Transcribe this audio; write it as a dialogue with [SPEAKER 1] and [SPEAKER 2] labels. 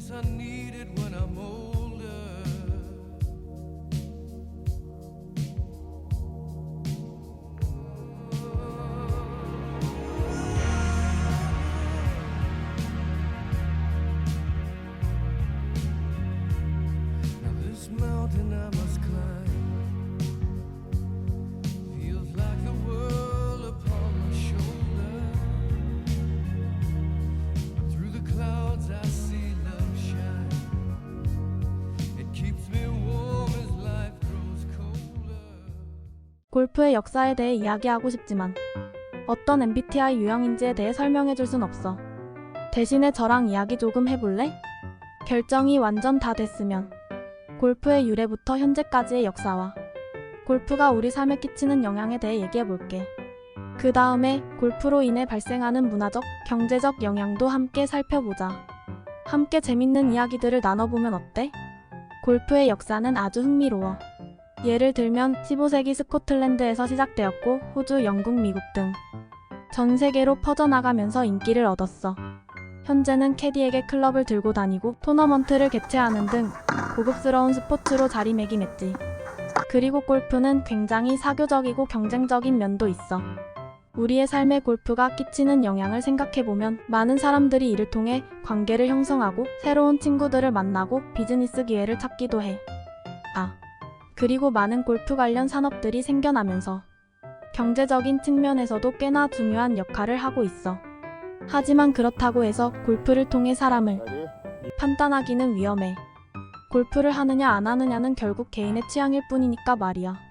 [SPEAKER 1] place I need it when I'm older. Now this mountain I must climb
[SPEAKER 2] 골프의 역사에 대해 이야기하고 싶지만 어떤 MBTI 유형인지에 대해 설명해 줄 순 없어. 대신에 저랑 이야기 조금 해볼래? 결정이 완전 다 됐으면 골프의 유래부터 현재까지의 역사와 골프가 우리 삶에 끼치는 영향에 대해 얘기해 볼게. 그 다음에 골프로 인해 발생하는 문화적, 경제적 영향도 함께 살펴보자. 함께 재밌는 이야기들을 나눠보면 어때? 골프의 역사는 아주 흥미로워. 예를 들면 15세기 스코틀랜드에서 시작되었고 호주, 영국, 미국 등 전 세계로 퍼져나가면서 인기를 얻었어. 현재는 캐디에게 클럽을 들고 다니고 토너먼트를 개최하는 등 고급스러운 스포츠로 자리매김했지. 그리고 골프는 굉장히 사교적이고 경쟁적인 면도 있어. 우리의 삶에 골프가 끼치는 영향을 생각해보면 많은 사람들이 이를 통해 관계를 형성하고 새로운 친구들을 만나고 비즈니스 기회를 찾기도 해. 아, 그리고 많은 골프 관련 산업들이 생겨나면서 경제적인 측면에서도 꽤나 중요한 역할을 하고 있어. 하지만 그렇다고 해서 골프를 통해 사람을 판단하기는 위험해. 골프를 하느냐 안 하느냐는 결국 개인의 취향일 뿐이니까 말이야.